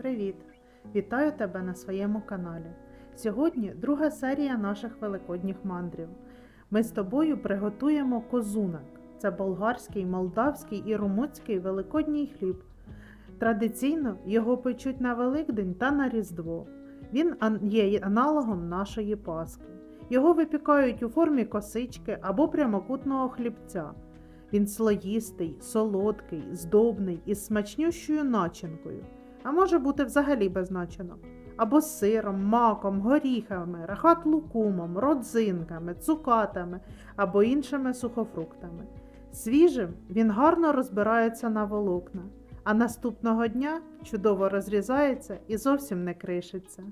Привіт! Вітаю тебе на своєму каналі. Сьогодні друга серія наших великодніх мандрів. Ми з тобою приготуємо козунок. Це болгарський, молдавський і румунський великодній хліб. Традиційно його печуть на Великдень та на Різдво. Він є аналогом нашої Пасхи. Його випікають у формі косички або прямокутного хлібця. Він слоїстий, солодкий, здобний із смачнющою начинкою, а може бути взагалі без. Або з сиром, маком, горіхами, рахат-лукумом, родзинками, цукатами або іншими сухофруктами. Свіжим він гарно розбирається на волокна, а наступного дня чудово розрізається і зовсім не кришиться.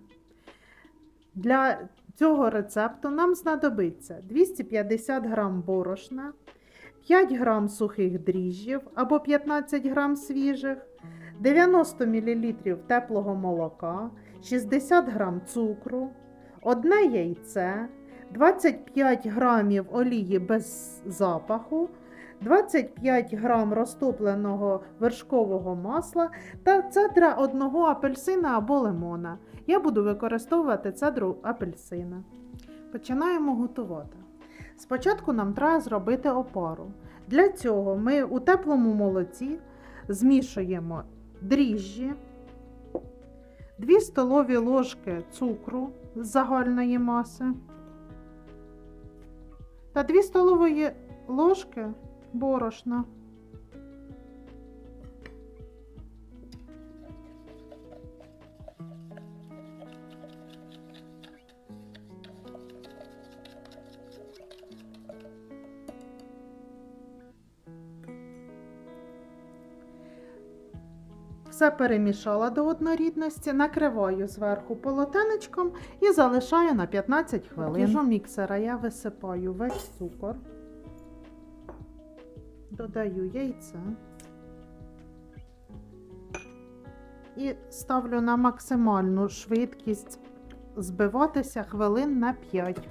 Для цього рецепту нам знадобиться 250 г борошна, 5 грам сухих дріжджів або 15 грам свіжих, 90 мл теплого молока, 60 грам цукру, одне яйце, 25 грамів олії без запаху, 25 грам розтопленого вершкового масла та цедра одного апельсина або лимона. Я буду використовувати цедру апельсина. Починаємо готувати. Спочатку нам треба зробити опару. Для цього ми у теплому молоці змішуємо дріжджі, 2 столові ложки цукру з загальної маси та 2 столові ложки борошна. Все перемішала до однорідності, накриваю зверху полотенечком і залишаю на 15 хвилин. До міксера я висипаю весь цукор, додаю яйце і ставлю на максимальну швидкість збиватися хвилин на 5.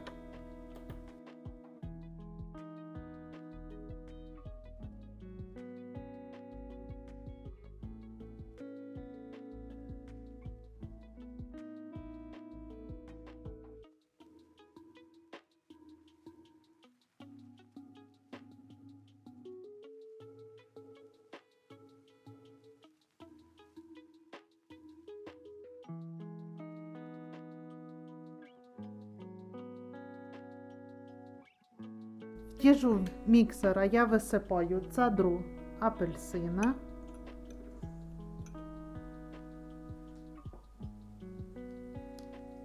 Тіжу міксера я висипаю цедру апельсина.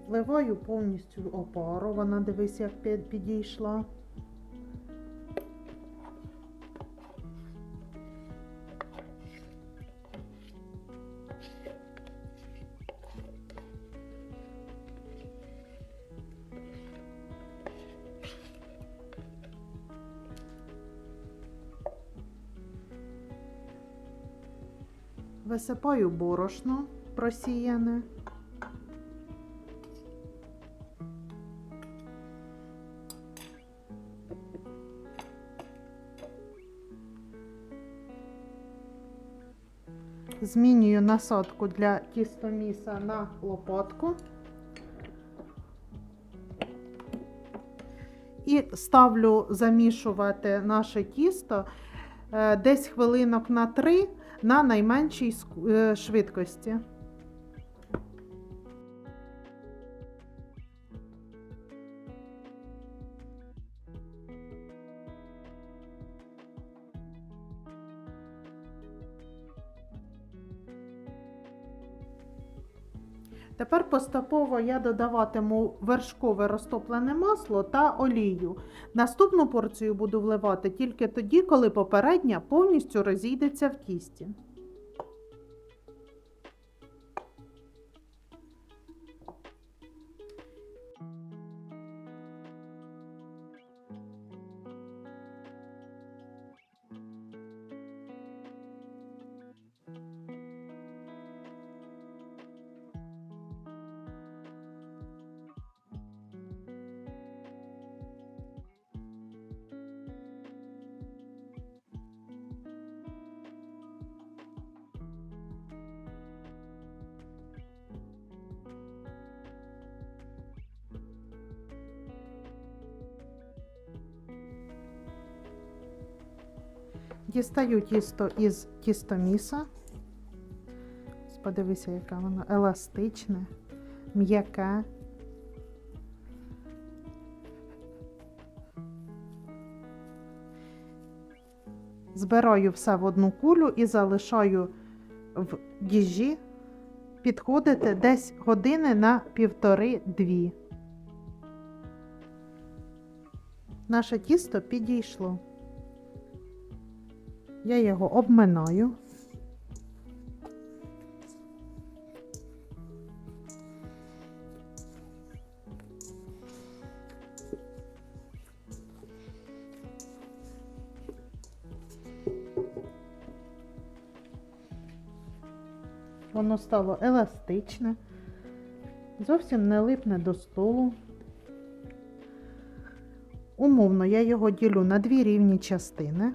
Вливаю повністю опару, вона дивись, як підійшла. Висипаю борошно просіяне. Змінюю насадку для тістоміса на лопатку. І ставлю замішувати наше тісто е, десь хвилинок на 3 на найменшій е, швидкості. Тепер поступово я додаватиму вершкове розтоплене масло та олію. Наступну порцію буду вливати тільки тоді, коли попередня повністю розійдеться в тісті. Дістаю тісто із тістоміса. Подивися, яке воно еластичне, м'яке. Збираю все в одну кулю і залишаю в діжі підходити десь години на півтори-дві. Наше тісто підійшло. Я його обминаю. Воно стало еластичне, зовсім не липне до столу. Умовно, я його ділю на дві рівні частини.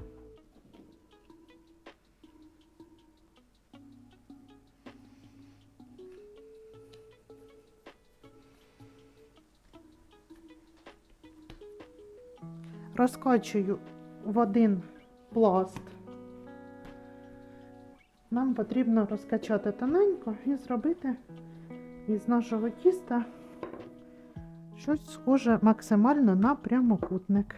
Розкачую в один пласт. Нам потрібно розкачати тоненько і зробити із нашого тіста щось схоже максимально на прямокутник.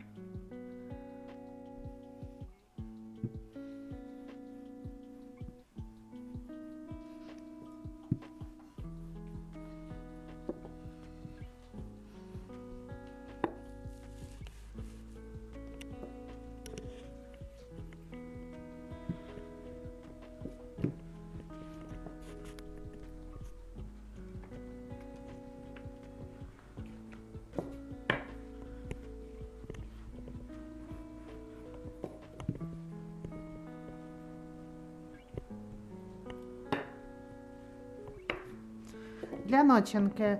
Для начинки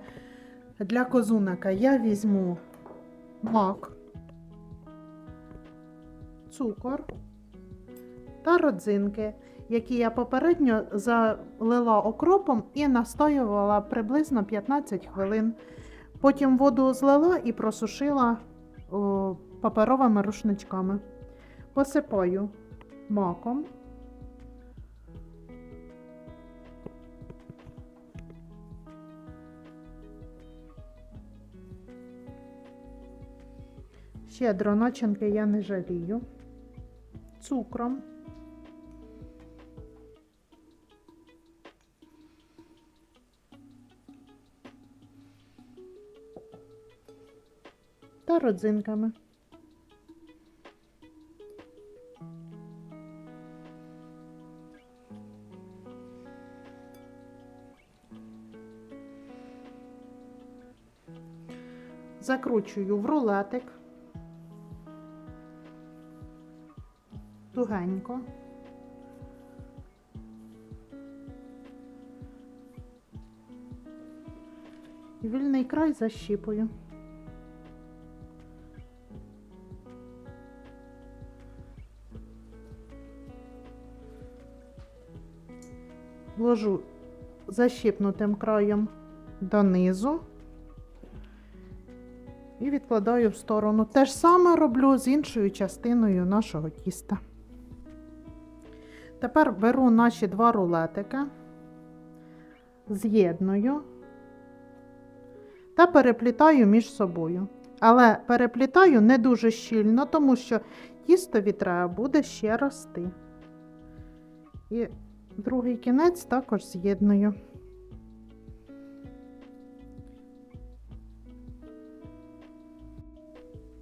для козуника я візьму мак, цукор та родзинки, які я попередньо залила окропом і настоювала приблизно 15 хвилин. Потім воду злила і просушила паперовими рушничками. Посипаю маком. Щедро начинки я не жалію. Цукром. Та родзинками. Закручую в рулетик. Тугенько. Вільний край защіпую. Ложу защіпнутим краєм донизу і відкладаю в сторону. Те ж саме роблю з іншою частиною нашого тіста. Тепер беру наші два рулетики, з'єдную та переплітаю між собою. Але переплітаю не дуже щільно, тому що тістові треба буде ще рости. І другий кінець також з'єдную.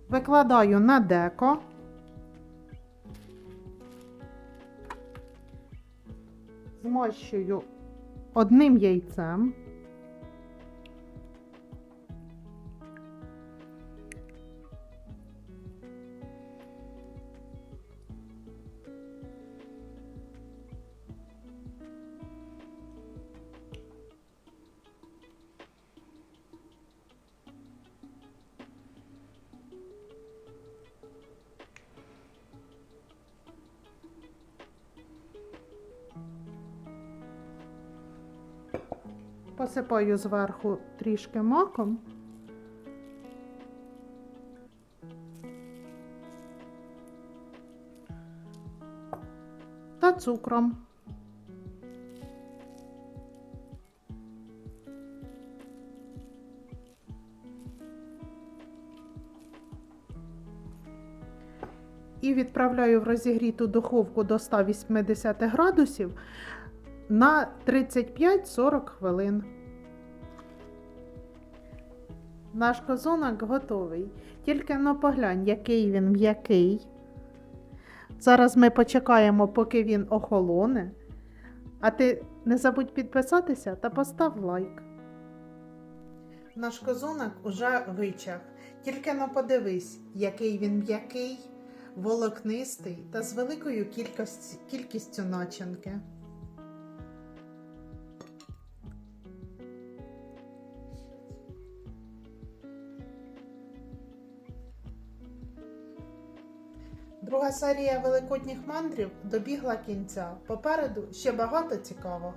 Викладаю на деко. Змощую одним яйцем. Посипаю зверху трішки маком. Та цукром. І відправляю в розігріту духовку до 180 градусів на 35-40 хвилин. Наш козунок готовий. Тільки но поглянь, який він м'який. Зараз ми почекаємо, поки він охолоне. А ти не забудь підписатися та постав лайк. Наш козунок уже вичах. Тільки но подивись, який він м'який, волокнистий та з великою кількістю начинки. Серія великодніх мандрів добігла кінця. Попереду ще багато цікавого.